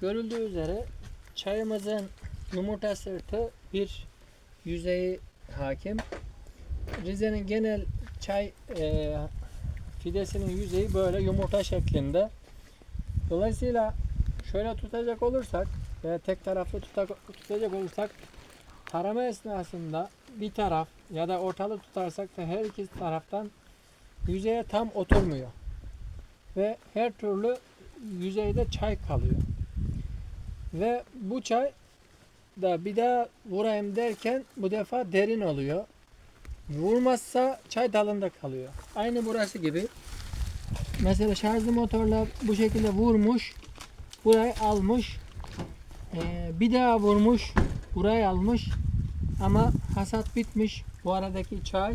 görüldüğü üzere çayımızın yumurta sırtı bir yüzeyi hakim. Rize'nin genel çay e, fidesinin yüzeyi böyle yumurta şeklinde. Dolayısıyla şöyle tutacak olursak veya tek taraflı tutacak olursak tarama esnasında bir taraf ya da ortalı tutarsak da her iki taraftan yüzeye tam oturmuyor. Ve her türlü yüzeyde çay kalıyor. Ve bu çay da bir daha vurayım derken bu defa derin oluyor. Vurmazsa çay dalında kalıyor. Aynı burası gibi. Mesela şarjlı motorla bu şekilde vurmuş. Burayı almış. Ee, bir daha vurmuş. Burayı almış. Ama hasat bitmiş. Bu aradaki çay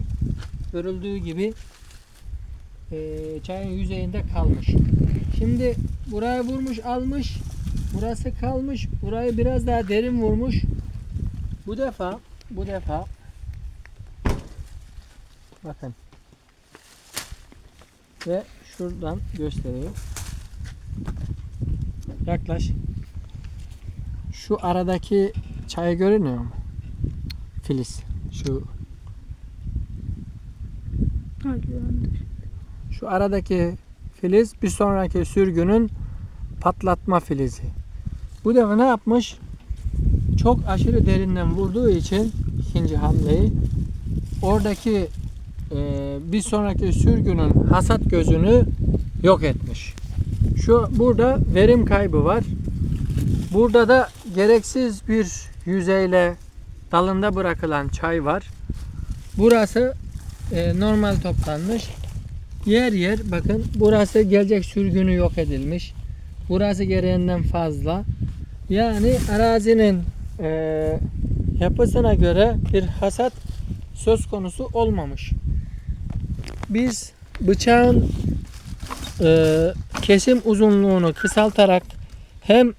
görüldüğü gibi ee, çayın yüzeyinde kalmış. Şimdi buraya vurmuş almış. Burası kalmış. Burayı biraz daha derin vurmuş. Bu defa bu defa bakın ve şuradan göstereyim. Yaklaş. Şu aradaki çayı görünüyor mu? Filiz. Şu şu aradaki filiz bir sonraki sürgünün patlatma filizi. Bu defa ne yapmış? Çok aşırı derinden vurduğu için ikinci hamleyi oradaki e, bir sonraki sürgünün hasat gözünü yok etmiş. Şu burada verim kaybı var. Burada da gereksiz bir yüzeyle dalında bırakılan çay var. Burası e, normal toplanmış. Yer yer bakın burası gelecek sürgünü yok edilmiş. Burası gereğinden fazla. Yani arazinin e, yapısına göre bir hasat söz konusu olmamış. Biz bıçağın e, kesim uzunluğunu kısaltarak hem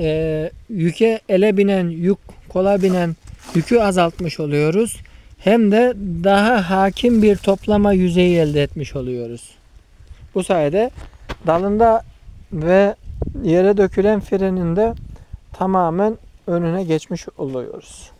e, yüke ele binen yük kola binen yükü azaltmış oluyoruz. Hem de daha hakim bir toplama yüzeyi elde etmiş oluyoruz. Bu sayede dalında ve yere dökülen frenin de tamamen önüne geçmiş oluyoruz.